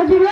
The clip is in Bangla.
اجمل